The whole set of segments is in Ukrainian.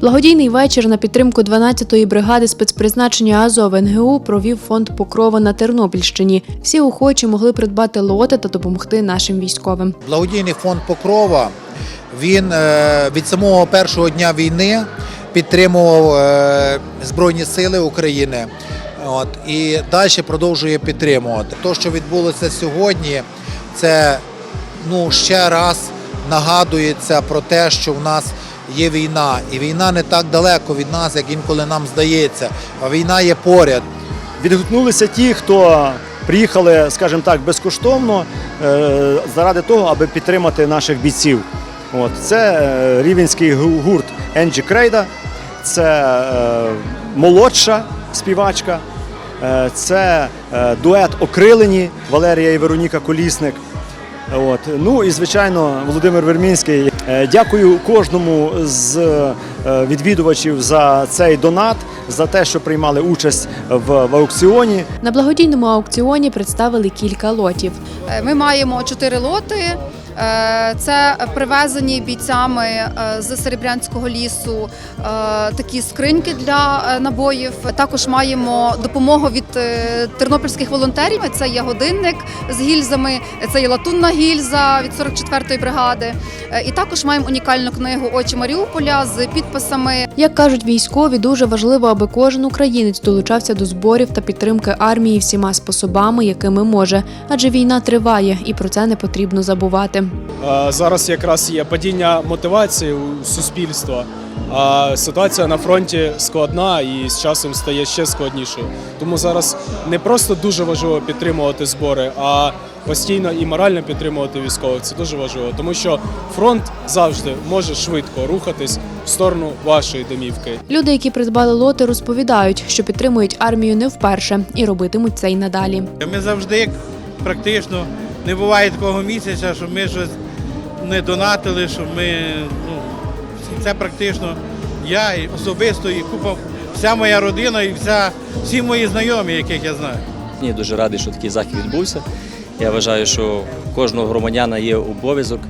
Благодійний вечір на підтримку 12-ї бригади спецпризначення Азов НГУ провів фонд Покрова на Тернопільщині. Всі охочі могли придбати лоти та допомогти нашим військовим. Благодійний фонд Покрова він е, від самого першого дня війни підтримував е, Збройні Сили України. От, і далі продовжує підтримувати. Те, що відбулося сьогодні, це ну, ще раз нагадується про те, що в нас є війна. І війна не так далеко від нас, як інколи нам здається. А війна є поряд. Відгукнулися ті, хто приїхали, скажімо так, безкоштовно е, заради того, аби підтримати наших бійців. От це е, рівенський гурт Енджі Крейда, це е, молодша співачка, це дует Окрилені Валерія і Вероніка Колісник. От. Ну і звичайно, Володимир Вермінський. Е, Дякую кожному з е, відвідувачів за цей донат, за те, що приймали участь в, в аукціоні. На благодійному аукціоні представили кілька лотів. Е, Ми маємо чотири лоти. Це привезені бійцями з Серебрянського лісу такі скриньки для набоїв. Також маємо допомогу від тернопільських волонтерів. Це є годинник з гільзами, це є латунна гільза від 44-ї бригади. І також маємо унікальну книгу Очі Маріуполя з підписами Як кажуть військові, дуже важливо, аби кожен українець долучався до зборів та підтримки армії всіма способами, якими може. Адже війна триває, і про це не потрібно забувати. Зараз якраз є падіння мотивації у суспільства, а ситуація на фронті складна і з часом стає ще складнішою. Тому зараз не просто дуже важливо підтримувати збори, а постійно і морально підтримувати військових. Це дуже важливо, тому що фронт завжди може швидко рухатись в сторону вашої домівки. Люди, які придбали лоти, розповідають, що підтримують армію не вперше і робитимуть це й надалі. Ми завжди практично не буває такого місяця, щоб ми щось не донатили, щоб ми. Ну, це практично я і особисто і купа, вся моя родина і вся, всі мої знайомі, яких я знаю. Я дуже радий, що такий захід відбувся. Я вважаю, що кожного громадяна є обов'язок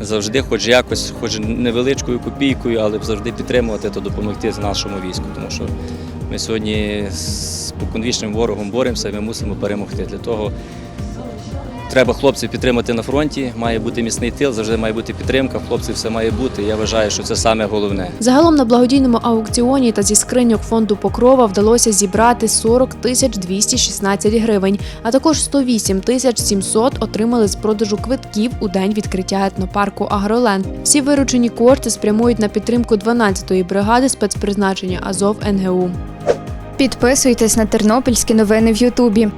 завжди, хоч якось, хоч невеличкою копійкою, але завжди підтримувати та допомогти нашому війську. Тому що ми сьогодні з споконвічним ворогом боремося і ми мусимо перемогти. Для того треба хлопців підтримати на фронті, має бути міцний тил, завжди має бути підтримка, хлопців все має бути. Я вважаю, що це саме головне. Загалом на благодійному аукціоні та зі скриньок фонду Покрова вдалося зібрати 40 тисяч 216 гривень, а також 108 тисяч 700 отримали з продажу квитків у день відкриття етнопарку Агроленд. Всі виручені кошти спрямують на підтримку 12-ї бригади спецпризначення Азов НГУ. Підписуйтесь на тернопільські новини в Ютубі.